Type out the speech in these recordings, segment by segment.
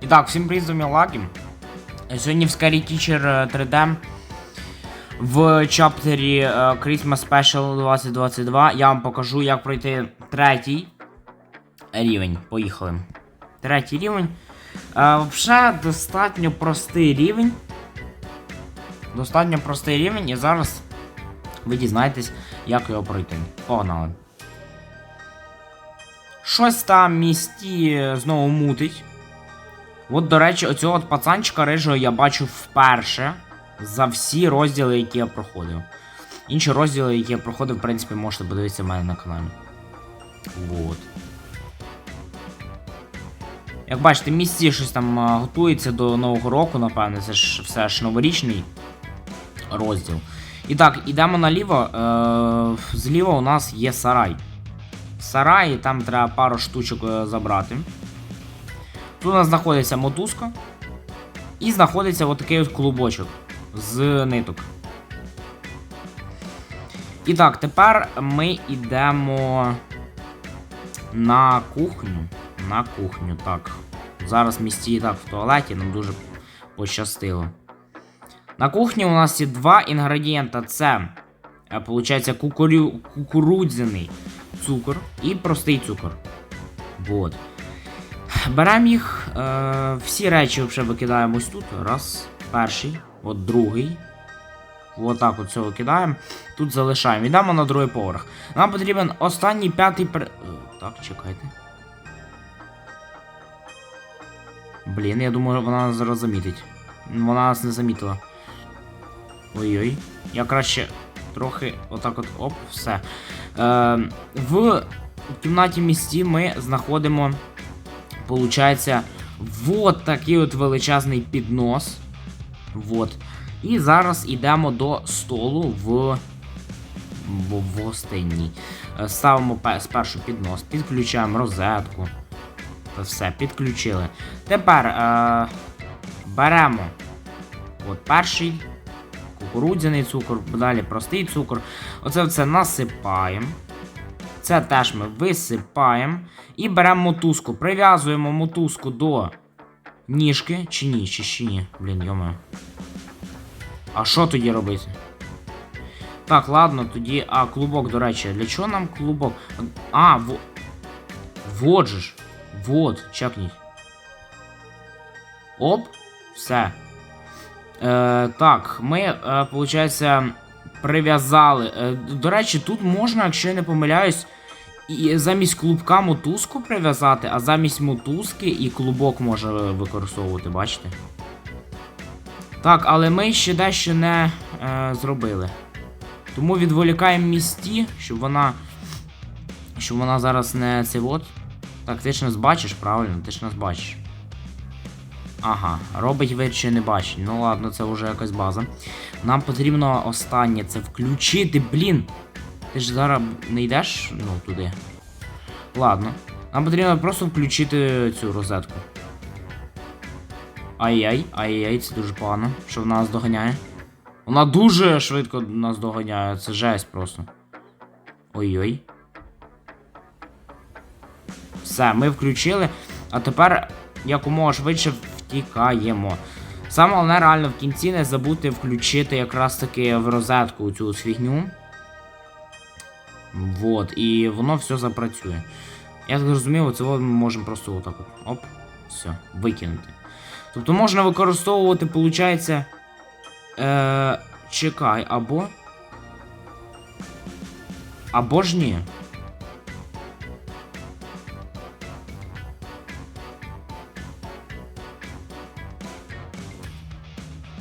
І так, всім привіт, з вами. Сьогодні в Scary Teacher 3D в чаптері е, Christmas Special 2022 я вам покажу, як пройти третій рівень. Поїхали. Третій рівень. Е, Вже достатньо простий рівень. Достатньо простий рівень, і зараз ви дізнаєтесь, як його пройти. Погнали. Щось там місті знову мутить. От, до речі, оцього от пацанчика рижого я бачу вперше за всі розділи, які я проходив. Інші розділи, які я проходив, в принципі, можете подивитися в мене на каналі. Вот. Як бачите, в місті щось там готується до Нового року, напевне, це ж все ж новорічний розділ. І так, ідемо наліво. Е, зліва у нас є сарай. Сарай, там треба пару штучок е, забрати. Тут у нас знаходиться мотузка. І знаходиться отакий от клубочок з ниток. І так, тепер ми йдемо на кухню. На кухню, так. Зараз і так в туалеті, нам дуже пощастило. На кухні у нас є два інгредієнта. Це, е, получається, кукурю... кукурудзяний цукор і простий цукор. Вот. Беремо їх, е, всі речі вже викидаємо ось тут. Раз, перший, от другий. Отак от цього кидаємо. Тут залишаємо. Йдемо на другий поверх. Нам потрібен останній п'ятий пер... е, Так, чекайте. Блін, я думаю, вона нас зараз замітить. Вона нас не замітила. Ой-ой. Я краще трохи отак от оп, все. Е, в кімнаті місті ми знаходимо, получається, вот такий от величезний піднос. Вот. І зараз йдемо до столу в, в, гостинній. Е, Ставимо спершу піднос, підключаємо розетку. Та все, підключили. Тепер е, беремо от перший кукурудзяний цукор, далі простий цукор. Оце все насипаємо. Це теж ми висипаємо. І беремо мотузку. Прив'язуємо мотузку до ніжки. Чи ні, чи ще ні. Блін, йома. А що тоді робити? Так, ладно, тоді. А, клубок, до речі, для чого нам клубок? А, во. Вот же ж. Вот, чекніть. Оп, все. Е, так, ми, е, получається, прив'язали. Е, до речі, тут можна, якщо я не помиляюсь, і замість клубка мотузку прив'язати, а замість мотузки і клубок може використовувати, бачите? Так, але ми ще дещо не е, зробили. Тому відволікаємо місті, щоб вона. Щоб вона зараз не це от. Так, ти ж нас бачиш, правильно? Ти ж нас бачиш. Ага, робить вид, що не бачить. Ну ладно, це вже якась база. Нам потрібно останнє це включити, блін. Ти ж зараз не йдеш ну, туди. Ладно. Нам потрібно просто включити цю розетку. Ай-яй, ай-яй, це дуже погано, що вона нас доганяє. Вона дуже швидко нас доганяє, це жесть просто. Ой-ой. Все, ми включили. А тепер якомога швидше втікаємо. Саме реально в кінці не забути включити якраз таки в розетку цю фігню. Вот, і воно все запрацює. Я так зрозумів, це ми можемо просто отак от. Оп, все, викинути. Тобто можна використовувати, виходить. Е, чекай, або. Або ж ні.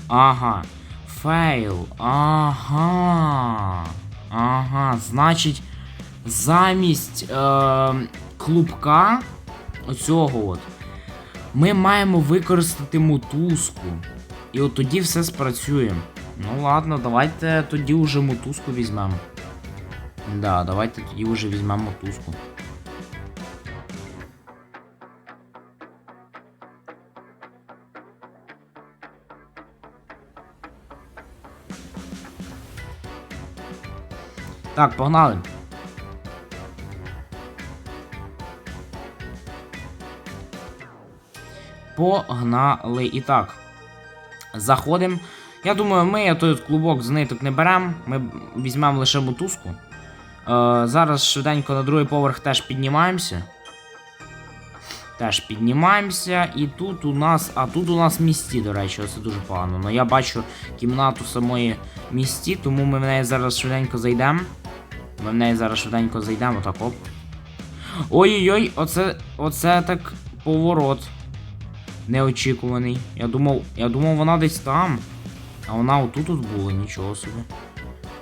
Ага. Фейл. Ага. Значить, замість е, клубка оцього от. Ми маємо використати мотузку. І от тоді все спрацює. Ну ладно, давайте тоді вже мотузку візьмемо. Да, давайте тоді вже візьмемо мотузку. Так, погнали. Погнали. І так. Заходимо. Я думаю, ми той клубок з ниток не беремо. Ми візьмемо лише мотузку. Е, зараз швиденько на другий поверх теж піднімаємося. Теж піднімаємося. І тут у нас. А тут у нас місті, до речі, це дуже погано. Ну я бачу кімнату самої місті, тому ми в неї зараз швиденько зайдемо. Ми в неї зараз швиденько зайдемо, отак оп. Ой-ой-ой, оце, оце так поворот. Неочікуваний. Я думав, я думав, вона десь там. А вона отут тут була, нічого собі.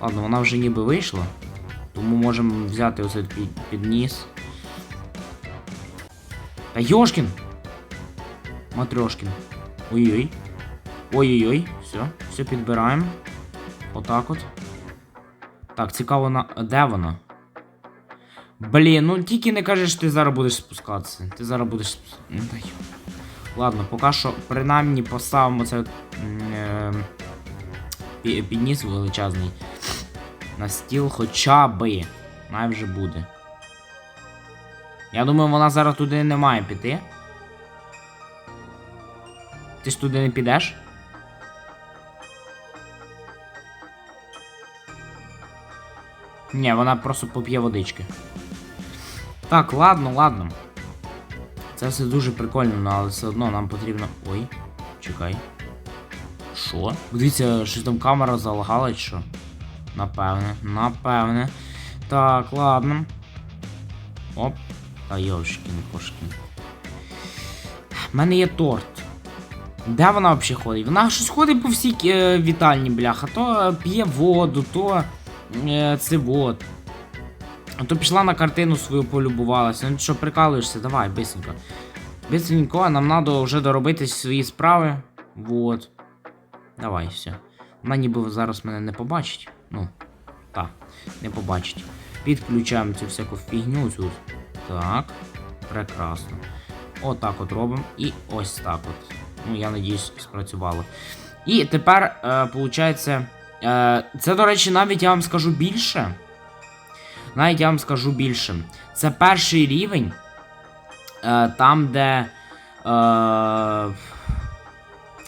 Ладно, вона вже ніби вийшла. Тому можемо взяти оце під, підніс. Та Йошкін! Матрьошкін. Ой-ой. Ой-ой-ой. Все, все підбираємо. Отак от. Так, цікаво на. Де вона? Блін, ну тільки не кажеш, що ти зараз будеш спускатися. Ти зараз будеш спускатися. Ну. Ладно, поки що принаймні поставимо це. Е, підніс величезний. На стіл хоча би. Най вже буде. Я думаю, вона зараз туди не має піти. Ти ж туди не підеш? Ні, вона просто поп'є водички. Так, ладно, ладно. Це все дуже прикольно, ну, але все одно нам потрібно. Ой, чекай. Що? Дивіться, щось там камера залагала чи що? Напевне, напевне. Так, ладно. Оп. Та йошкін, кошкін. У мене є торт. Де вона взагалі ходить? Вона щось ходить по всій е, вітальні, бляха. То п'є воду, то е, це вот. А то пішла на картину свою полюбувалася. Ну що, прикалуєшся? Давай, бисенько. Бисенько, нам треба вже доробити свої справи. Вот. Давай, все. Вона ніби зараз мене не побачить. Ну, так, не побачить. Підключаємо цю всяку фігню тут. Так. Прекрасно. Отак от робимо. І ось так от. Ну, я надіюсь, спрацювало. І тепер, виходить, е, це, до речі, навіть я вам скажу більше. Навіть я вам скажу більше. Це перший рівень, е, там, де е,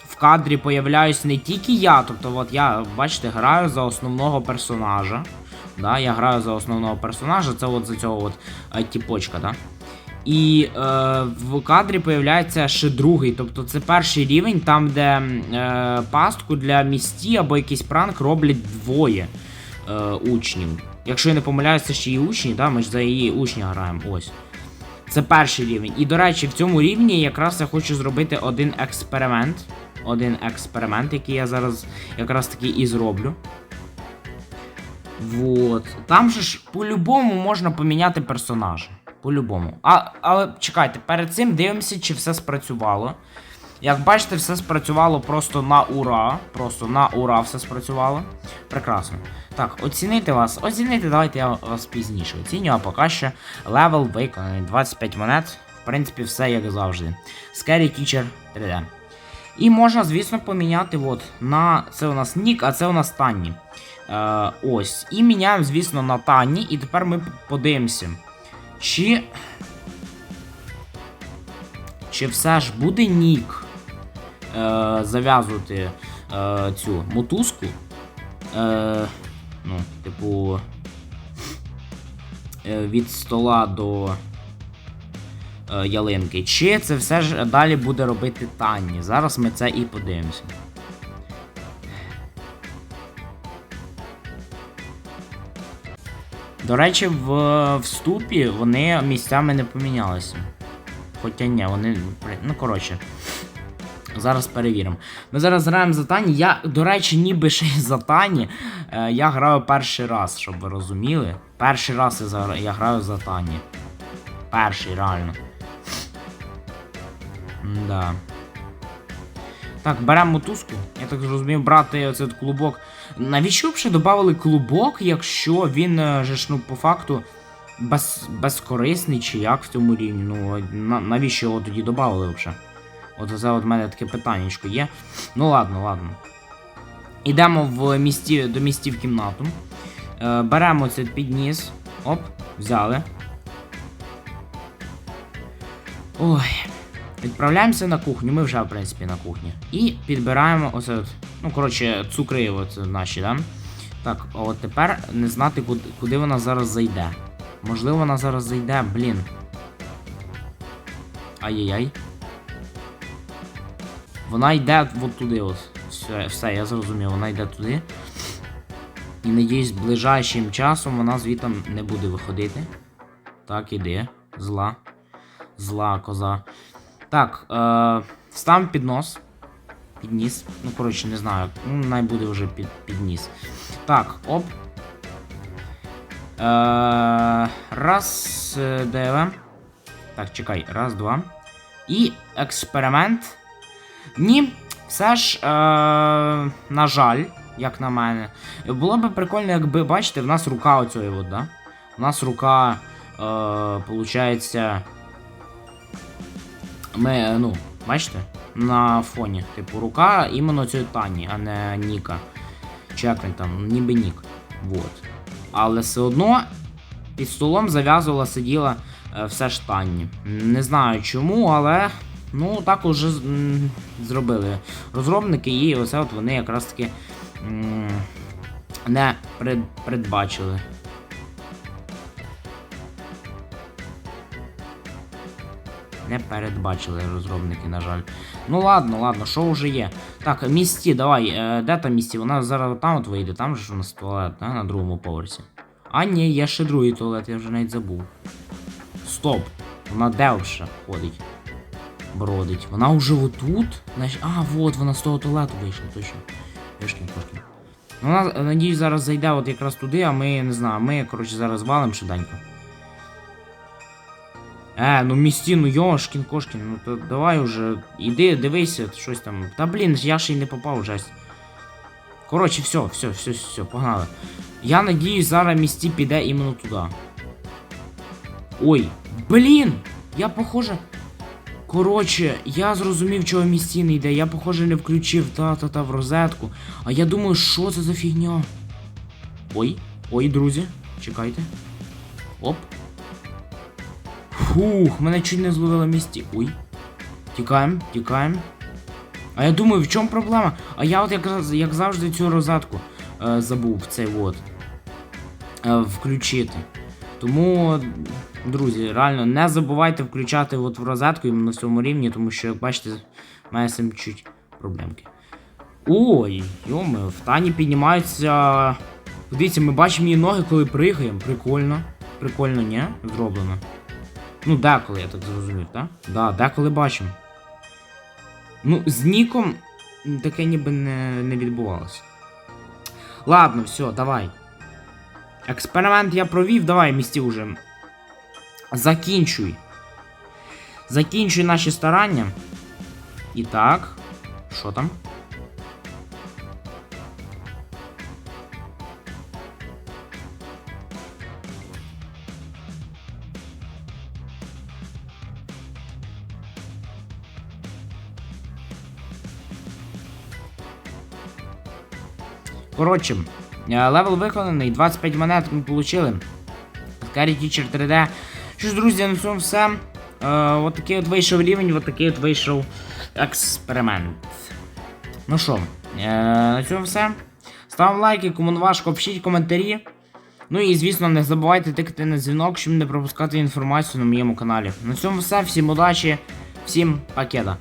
в кадрі появляюсь не тільки я, тобто, от я, бачите, граю за основного персонажа. Да, Я граю за основного персонажа, це от за цього от е, тіпочка, да? І е, в кадрі появляється ще другий. Тобто це перший рівень, там, де е, пастку для місті або якийсь пранк роблять двоє е, учнів. Якщо я не помиляюся, ще і учні, да? ми ж за її учня граємо. Ось. Це перший рівень. І, до речі, в цьому рівні якраз я хочу зробити один експеримент. Один експеримент, який я зараз якраз таки і зроблю. Вот. Там же ж по-любому можна поміняти персонажа. По-любому. А, але чекайте, перед цим дивимося, чи все спрацювало. Як бачите, все спрацювало просто на ура. Просто на ура все спрацювало. Прекрасно. Так, оцінити вас. Оцінити, давайте я вас пізніше оціню, а поки що левел виконаний. 25 монет. В принципі, все як завжди. Scary Teacher 3D. І можна, звісно, поміняти от на. Це у нас Нік, а це у нас Танні. Е, ось. І міняємо, звісно, на Танні. І тепер ми подивимося. Чи. Чи все ж буде Нік е, зав'язувати е, цю мотузку? Е, ну, типу. Е, від стола до е, ялинки. Чи це все ж далі буде робити Танні? Зараз ми це і подивимося. До речі, в вступі вони місцями не помінялися. Хоча ні, вони. Ну, коротше. Зараз перевіримо. Ми зараз граємо за Тані. Я, до речі, ніби ще й за Тані. Е, я граю перший раз, щоб ви розуміли. Перший раз я, за- я граю за Тані. Перший, реально. Да. Так, беремо мотузку. Я так зрозумів, брати оцей клубок. Навіщо взагалі додали клубок, якщо він е, же ж, ну, по факту без, безкорисний чи як в цьому рівні? Ну, на, навіщо його тоді додали взагалі? От це от мене таке питаннячко є. Ну ладно, ладно. Ідемо в місті, до місті в кімнату. Е, беремо цей підніс. Оп, взяли. Ой. Відправляємося на кухню, ми вже, в принципі, на кухні. І підбираємо оце, от, ну, коротше, цукри от наші, да? Так, а от тепер не знати, куди, куди вона зараз зайде. Можливо, вона зараз зайде, блін. Ай-яй-яй. Вона йде от туди, от. Все, все, я зрозумів, вона йде туди. І надіюсь, ближайшим часом вона звідти не буде виходити. Так, іди. Зла. Зла коза. Так, е, став піднос. Підніс. Ну, коротше, не знаю. Ну, най буде вже під, підніс. Так, оп. Е, раз, е, ДВ. Так, чекай, раз, два. І експеримент. Ні, все ж, е, на жаль, як на мене. Було б прикольно, якби, бачите, в нас рука оцього, от, да? У нас рука, е, получається. Ми, е, ну, бачите? На фоні. Типу, рука іменно цієї Тані, а не Ніка. Він там, ніби Нік. Вот. Але все одно під столом зав'язувала, сиділа е, все ж Тані. Не знаю чому, але. Ну, так уже зробили розробники, і оце от вони якраз таки не пред, Не передбачили розробники, на жаль. Ну ладно, ладно, що вже є. Так, місті, давай, е, де там місті? Вона зараз там от вийде, там же ж у нас туалет, да, на другому поверсі. А ні, є ще другий туалет, я вже навіть забув. Стоп! Вона де вже ходить? Бродить. Вона вже отут? А, вот, вона з того туалету вийшла, точно. Пішки, пішки. Ну, вона, е, надіюсь, зараз зайде от якраз туди, а ми не знаю, ми, коротше, зараз валим швиденько. Е, ну місті, ну йошкін кошкін, ну то давай уже, іди, дивися, щось там. Та блін, я ще й не попав жесть. Коротше, все, все, все, все, погнали. Я надіюсь, зараз місті піде іменно туди. Ой, блін! Я похоже. Коротше, я зрозумів, чого місті не йде. Я, похоже, не включив та-та-та в розетку. А я думаю, що це за фігня? Ой, ой, друзі, чекайте. Оп. Фух, мене чуть не зловило місті. Ой. Тікаємо, тікаємо. А я думаю, в чому проблема? А я от якраз, як завжди, цю розетку е, забув цей от. Е, включити. Тому, друзі, реально не забувайте включати от в розетку іменно на цьому рівні, тому що, як бачите, має цим чуть проблемки. Ой, йоми, в Тані піднімаються. Дивіться, ми бачимо її ноги, коли пригаємо. Прикольно. Прикольно, ні? Зроблено. Ну, деколи, я так зрозумів, так? Да, деколи бачимо. Ну, з Ніком таке ніби не, не відбувалося. Ладно, все, давай. Експеримент я провів, давай, місті уже. Закінчуй. Закінчуй наші старання. І так. Що там? Коротше, е, левел виконаний, 25 монет ми отримали. Carry Teacher 3D. Що ж, друзі, на цьому все. Е, от такий от вийшов рівень, от такий от вийшов експеримент. Ну що, е, на цьому все. Ставимо лайки, кому важко, пишіть коментарі. Ну і звісно, не забувайте тикати на дзвінок, щоб не пропускати інформацію на моєму каналі. На цьому все, всім удачі, всім пакета.